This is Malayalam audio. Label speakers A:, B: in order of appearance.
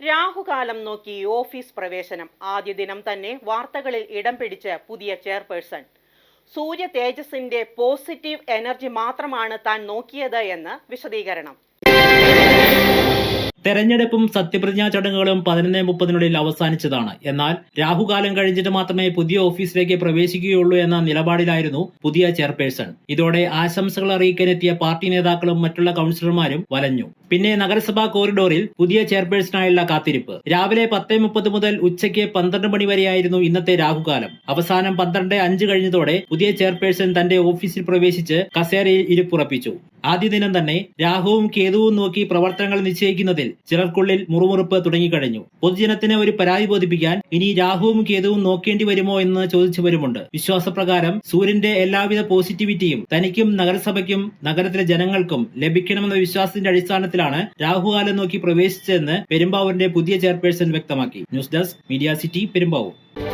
A: രാഹുകാലം നോക്കി ഓഫീസ് പ്രവേശനം. ആദ്യ ദിനം തന്നെ വാർത്തകളിൽ ഇടം പിടിച്ച പുതിയ ചെയർപേഴ്സൺ. സൂര്യ തേജസിന്റെ പോസിറ്റീവ് എനർജി മാത്രമാണ് താൻ നോക്കിയത് എന്ന് വിശദീകരണം.
B: തെരഞ്ഞെടുപ്പും സത്യപ്രതിജ്ഞാ ചടങ്ങുകളും പതിനൊന്ന് മുപ്പതിനുള്ളിൽ അവസാനിച്ചതാണ്. എന്നാൽ രാഹുകാലം കഴിഞ്ഞിട്ട് മാത്രമേ പുതിയ ഓഫീസിലേക്ക് പ്രവേശിക്കുകയുള്ളൂ എന്ന നിലപാടിലായിരുന്നു പുതിയ ചെയർപേഴ്സൺ. ഇതോടെ ആശംസകൾ അറിയിക്കാനെത്തിയ പാർട്ടി നേതാക്കളും മറ്റുള്ള കൌൺസിലർമാരും വലഞ്ഞു. പിന്നെ നഗരസഭാ കോറിഡോറിൽ പുതിയ ചെയർപേഴ്സണായുള്ള കാത്തിരിപ്പ്. രാവിലെ പത്ത് മുപ്പത് മുതൽ ഉച്ചയ്ക്ക് പന്ത്രണ്ട് മണി വരെയായിരുന്നു ഇന്നത്തെ രാഹുകാലം അവസാനം പന്ത്രണ്ട് അഞ്ച് കഴിഞ്ഞതോടെ പുതിയ ചെയർപേഴ്സൺ തന്റെ ഓഫീസിൽ പ്രവേശിച്ച് കസേരയിൽ ഇരിപ്പുറപ്പിച്ചു. ആദ്യ ദിനം തന്നെ രാഹുവും കേതുവും നോക്കി പ്രവർത്തനങ്ങൾ നിശ്ചയിക്കുന്നതിൽ ചിലർക്കുള്ളിൽ മുറുമുറുപ്പ് തുടങ്ങിക്കഴിഞ്ഞു. പൊതുജനത്തിന് ഒരു പരാതി ബോധിപ്പിക്കാൻ ഇനി രാഹുവും കേതുവും നോക്കേണ്ടി വരുമോ എന്ന് ചോദിച്ചവരുമുണ്ട്. വിശ്വാസപ്രകാരം സൂര്യന്റെ എല്ലാവിധ പോസിറ്റിവിറ്റിയും തനിക്കും നഗരസഭയ്ക്കും നഗരത്തിലെ ജനങ്ങൾക്കും ലഭിക്കണമെന്ന വിശ്വാസത്തിന്റെ അടിസ്ഥാനത്തിലാണ് രാഹുകാലം നോക്കി പ്രവേശിച്ചതെന്ന് പെരുമ്പാവൂരിന്റെ പുതിയ ചെയർപേഴ്സൺ വ്യക്തമാക്കി. News desk media city Perumbavoor.